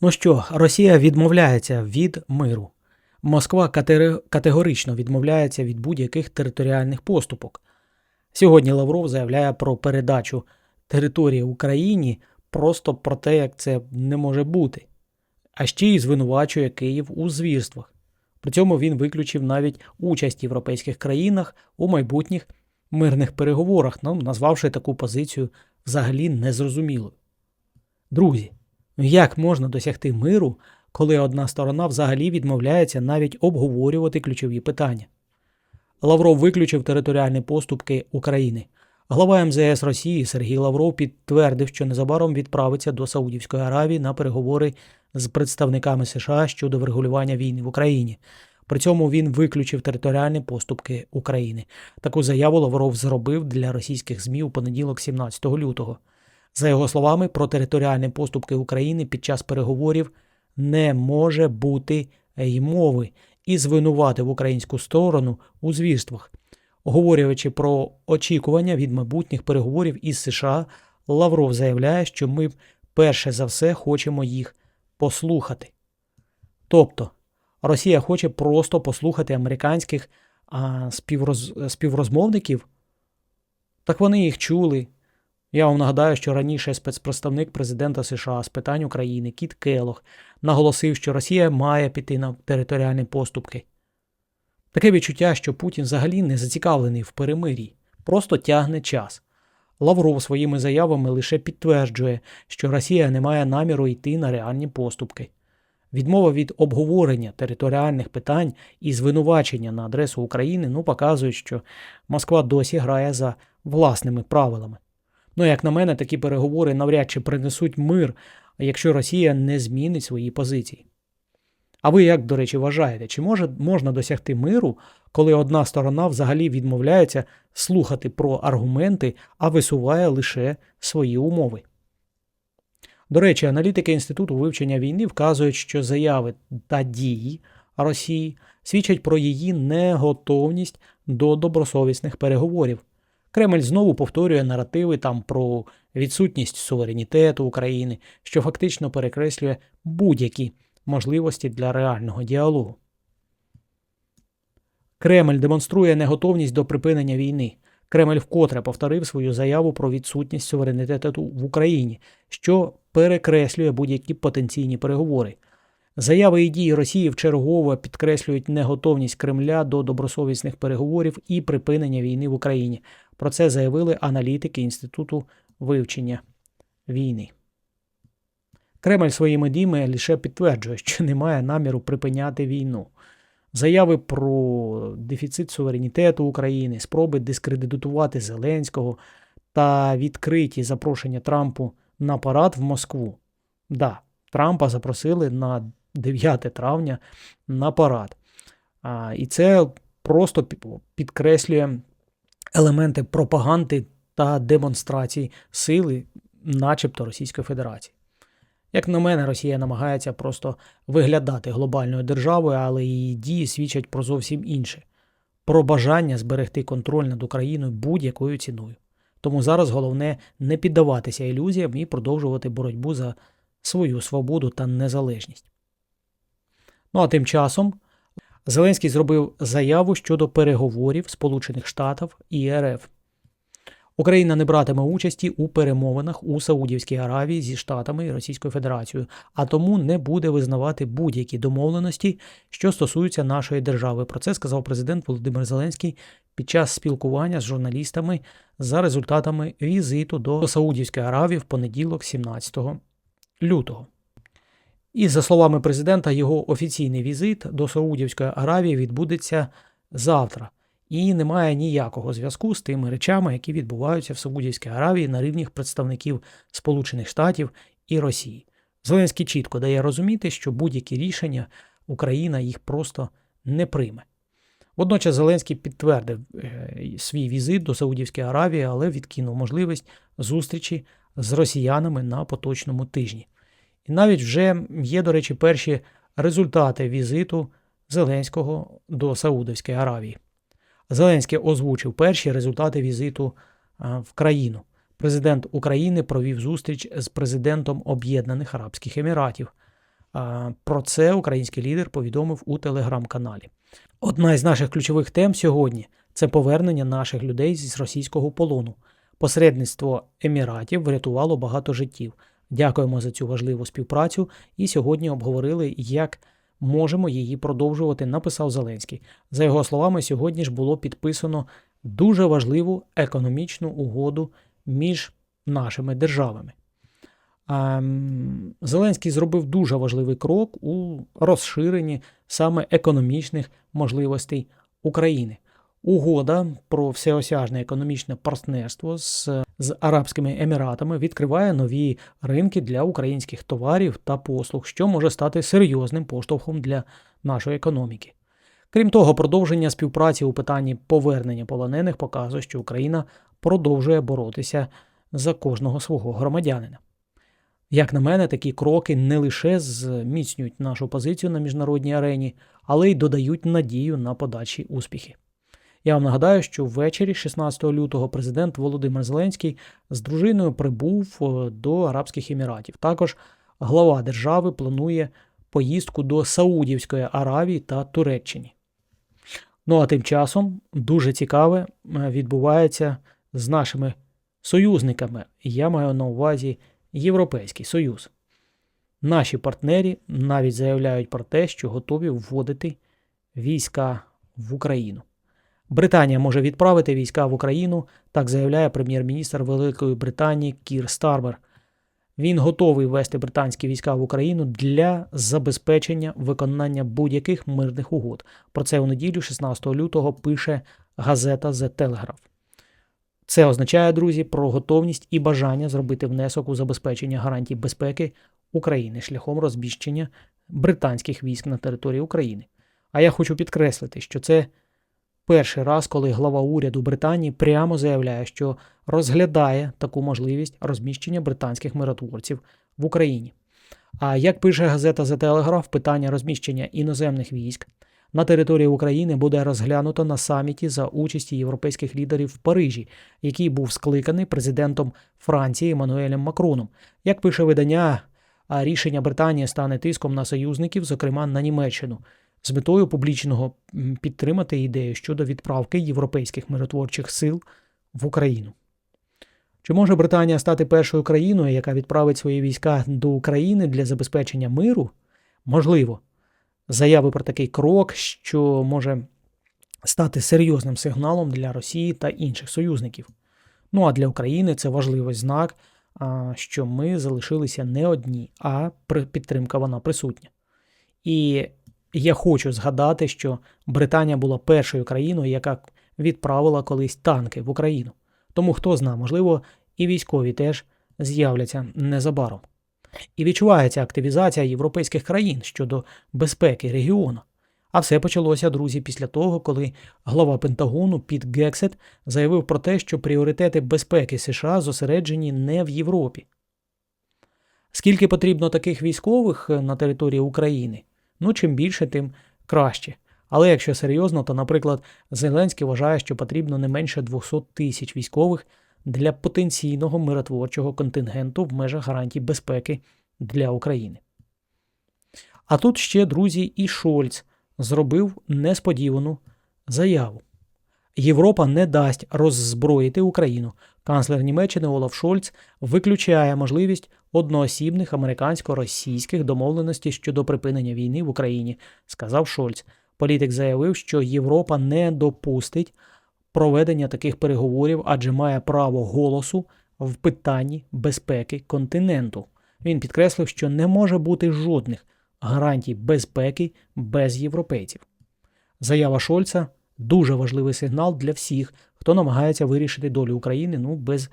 Ну що, Росія відмовляється від миру. Москва категорично відмовляється від будь-яких територіальних поступок. Сьогодні Лавров заявляє про передачу території Україні просто про те, як це не може бути. А ще й звинувачує Київ у звірствах. При цьому він виключив навіть участь в європейських країнах у майбутніх мирних переговорах, ну, назвавши таку позицію взагалі незрозумілою. Друзі, як можна досягти миру, коли одна сторона взагалі відмовляється навіть обговорювати ключові питання? Лавров виключив територіальні поступки України. Глава МЗС Росії Сергій Лавров підтвердив, що незабаром відправиться до Саудівської Аравії на переговори з представниками США щодо врегулювання війни в Україні. При цьому він виключив територіальні поступки України. Таку заяву Лавров зробив для російських ЗМІ у понеділок, 17 лютого. За його словами, про територіальні поступки України під час переговорів не може бути й мови і звинуватив українську сторону у звірствах. Говорячи про очікування від майбутніх переговорів із США, Лавров заявляє, що ми перше за все хочемо їх послухати. Тобто, Росія хоче просто послухати американських а, співроз... співрозмовників. Так вони їх чули. Я вам нагадаю, що раніше спецпредставник президента США з питань України Кіт Келох наголосив, що Росія має піти на територіальні поступки. Таке відчуття, що Путін взагалі не зацікавлений в перемир'ї, просто тягне час. Лавров своїми заявами лише підтверджує, що Росія не має наміру йти на реальні поступки. Відмова від обговорення територіальних питань і звинувачення на адресу України ну, показують, що Москва досі грає за власними правилами. Ну, як на мене, такі переговори навряд чи принесуть мир, якщо Росія не змінить свої позиції. А ви як, до речі, вважаєте, чи може, можна досягти миру, коли одна сторона взагалі відмовляється слухати про аргументи, а висуває лише свої умови? До речі, аналітики Інституту вивчення війни вказують, що заяви та дії Росії свідчать про її неготовність до добросовісних переговорів. Кремль знову повторює наративи там про відсутність суверенітету України, що фактично перекреслює будь-які можливості для реального діалогу. Кремль демонструє неготовність до припинення війни. Кремль вкотре повторив свою заяву про відсутність суверенітету в Україні, що перекреслює будь-які потенційні переговори. Заяви і дії Росії вчергово підкреслюють неготовність Кремля до добросовісних переговорів і припинення війни в Україні. Про це заявили аналітики Інституту вивчення війни. Кремль своїми діями лише підтверджує, що не має наміру припиняти війну. Заяви про дефіцит суверенітету України, спроби дискредитувати Зеленського та відкриті запрошення Трампу на парад в Москву. Да, Трампа запросили на 9 травня на парад. А, І це просто підкреслює елементи пропаганди та демонстрації сили, начебто Російської Федерації. Як на мене, Росія намагається просто виглядати глобальною державою, але її дії свідчать про зовсім інше про бажання зберегти контроль над Україною будь-якою ціною. Тому зараз головне не піддаватися ілюзіям і продовжувати боротьбу за свою свободу та незалежність. Ну а тим часом Зеленський зробив заяву щодо переговорів Сполучених Штатів і РФ. Україна не братиме участі у перемовинах у Саудівській Аравії зі Штатами і Російською Федерацією, а тому не буде визнавати будь-які домовленості, що стосуються нашої держави. Про це сказав президент Володимир Зеленський під час спілкування з журналістами за результатами візиту до Саудівської Аравії в понеділок, 17 лютого. І за словами президента, його офіційний візит до Саудівської Аравії відбудеться завтра і немає ніякого зв'язку з тими речами, які відбуваються в Саудівській Аравії на рівнях представників Сполучених Штатів і Росії. Зеленський чітко дає розуміти, що будь-які рішення Україна їх просто не прийме. Водночас Зеленський підтвердив е, свій візит до Саудівської Аравії, але відкинув можливість зустрічі з росіянами на поточному тижні. І навіть вже є, до речі, перші результати візиту Зеленського до Саудовської Аравії. Зеленський озвучив перші результати візиту в країну. Президент України провів зустріч з президентом Об'єднаних Арабських Еміратів. Про це український лідер повідомив у телеграм-каналі. Одна із наших ключових тем сьогодні це повернення наших людей з російського полону. Посередництво Еміратів врятувало багато життів. Дякуємо за цю важливу співпрацю. І сьогодні обговорили, як можемо її продовжувати. Написав Зеленський. За його словами, сьогодні ж було підписано дуже важливу економічну угоду між нашими державами. Ем, Зеленський зробив дуже важливий крок у розширенні саме економічних можливостей України. Угода про всеосяжне економічне партнерство з, з Арабськими Еміратами відкриває нові ринки для українських товарів та послуг, що може стати серйозним поштовхом для нашої економіки. Крім того, продовження співпраці у питанні повернення полонених показує, що Україна продовжує боротися за кожного свого громадянина. Як на мене, такі кроки не лише зміцнюють нашу позицію на міжнародній арені, але й додають надію на подальші успіхи. Я вам нагадаю, що ввечері 16 лютого президент Володимир Зеленський з дружиною прибув до Арабських Еміратів. Також глава держави планує поїздку до Саудівської Аравії та Туреччині. Ну а тим часом дуже цікаве е, відбувається з нашими союзниками. Я маю на увазі Європейський Союз. Наші партнері навіть заявляють про те, що готові вводити війська в Україну. Британія може відправити війська в Україну, так заявляє прем'єр-міністр Великої Британії Кір Стармер. Він готовий ввести британські війська в Україну для забезпечення виконання будь-яких мирних угод. Про це у неділю, 16 лютого, пише газета The Telegraph. Це означає, друзі, про готовність і бажання зробити внесок у забезпечення гарантій безпеки України шляхом розміщення британських військ на території України. А я хочу підкреслити, що це перший раз, коли глава уряду Британії прямо заявляє, що розглядає таку можливість розміщення британських миротворців в Україні. А як пише газета The Telegraph, питання розміщення іноземних військ на території України буде розглянуто на саміті за участі європейських лідерів в Парижі, який був скликаний президентом Франції Еммануелем Макроном. Як пише видання, рішення Британії стане тиском на союзників, зокрема на Німеччину, з метою публічного підтримати ідею щодо відправки європейських миротворчих сил в Україну. Чи може Британія стати першою країною, яка відправить свої війська до України для забезпечення миру? Можливо заяви про такий крок, що може стати серйозним сигналом для Росії та інших союзників. Ну а для України це важливий знак, що ми залишилися не одні, а підтримка вона присутня. І я хочу згадати, що Британія була першою країною, яка відправила колись танки в Україну. Тому хто знає, можливо, і військові теж з'являться незабаром. І відчувається активізація європейських країн щодо безпеки регіону. А все почалося, друзі, після того, коли глава Пентагону Піт Гексет заявив про те, що пріоритети безпеки США зосереджені не в Європі. Скільки потрібно таких військових на території України? Ну, чим більше, тим краще. Але якщо серйозно, то, наприклад, Зеленський вважає, що потрібно не менше 200 тисяч військових для потенційного миротворчого контингенту в межах гарантій безпеки для України. А тут ще, друзі, і Шольц зробив несподівану заяву. Європа не дасть роззброїти Україну. Канцлер Німеччини Олаф Шольц виключає можливість одноосібних американсько-російських домовленостей щодо припинення війни в Україні, сказав Шольц. Політик заявив, що Європа не допустить проведення таких переговорів, адже має право голосу в питанні безпеки континенту. Він підкреслив, що не може бути жодних гарантій безпеки без європейців. Заява Шольца дуже важливий сигнал для всіх, хто намагається вирішити долю України ну без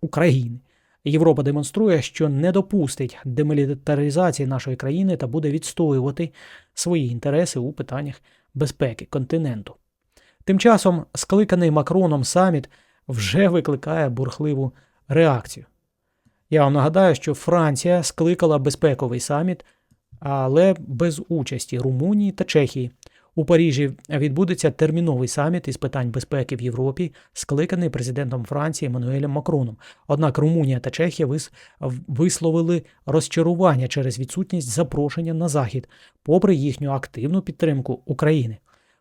України. Європа демонструє, що не допустить демілітаризації нашої країни та буде відстоювати свої інтереси у питаннях безпеки континенту. Тим часом скликаний Макроном саміт вже викликає бурхливу реакцію. Я вам нагадаю, що Франція скликала безпековий саміт, але без участі Румунії та Чехії. У Парижі відбудеться терміновий саміт із питань безпеки в Європі, скликаний президентом Франції Еммануелем Макроном. Однак Румунія та Чехія вис- висловили розчарування через відсутність запрошення на захід, попри їхню активну підтримку України.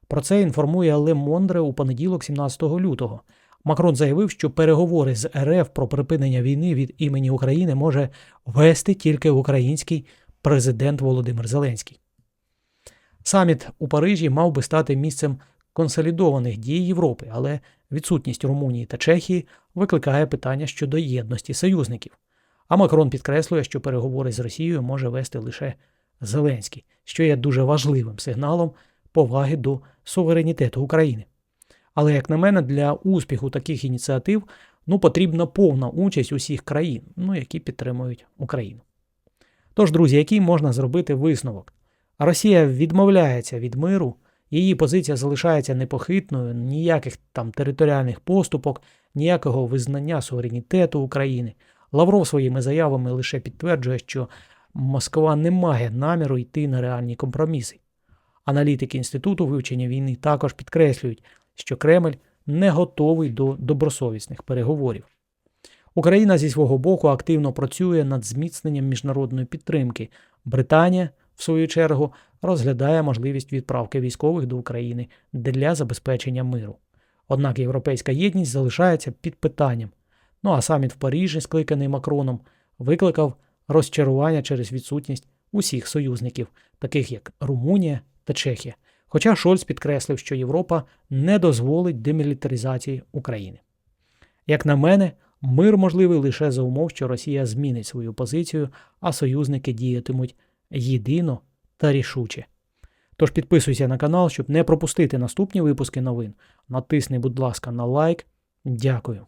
Про це інформує Ле Мондре у понеділок, 17 лютого. Макрон заявив, що переговори з РФ про припинення війни від імені України може вести тільки український президент Володимир Зеленський. Саміт у Парижі мав би стати місцем консолідованих дій Європи, але відсутність Румунії та Чехії викликає питання щодо єдності союзників. А Макрон підкреслює, що переговори з Росією може вести лише Зеленський, що є дуже важливим сигналом поваги до суверенітету України. Але, як на мене, для успіху таких ініціатив ну, потрібна повна участь усіх країн, ну, які підтримують Україну. Тож, друзі, який можна зробити висновок? Росія відмовляється від миру, її позиція залишається непохитною, ніяких там територіальних поступок, ніякого визнання суверенітету України. Лавров своїми заявами лише підтверджує, що Москва не має наміру йти на реальні компроміси. Аналітики Інституту вивчення війни також підкреслюють, що Кремль не готовий до добросовісних переговорів. Україна зі свого боку активно працює над зміцненням міжнародної підтримки. Британія, в свою чергу, розглядає можливість відправки військових до України для забезпечення миру. Однак європейська єдність залишається під питанням. Ну а саміт в Парижі, скликаний Макроном, викликав розчарування через відсутність усіх союзників, таких як Румунія та Чехія. Хоча Шольц підкреслив, що Європа не дозволить демілітаризації України. Як на мене, мир можливий лише за умов, що Росія змінить свою позицію, а союзники діятимуть єдино та рішуче. Тож підписуйся на канал, щоб не пропустити наступні випуски новин. Натисни, будь ласка, на лайк. Дякую.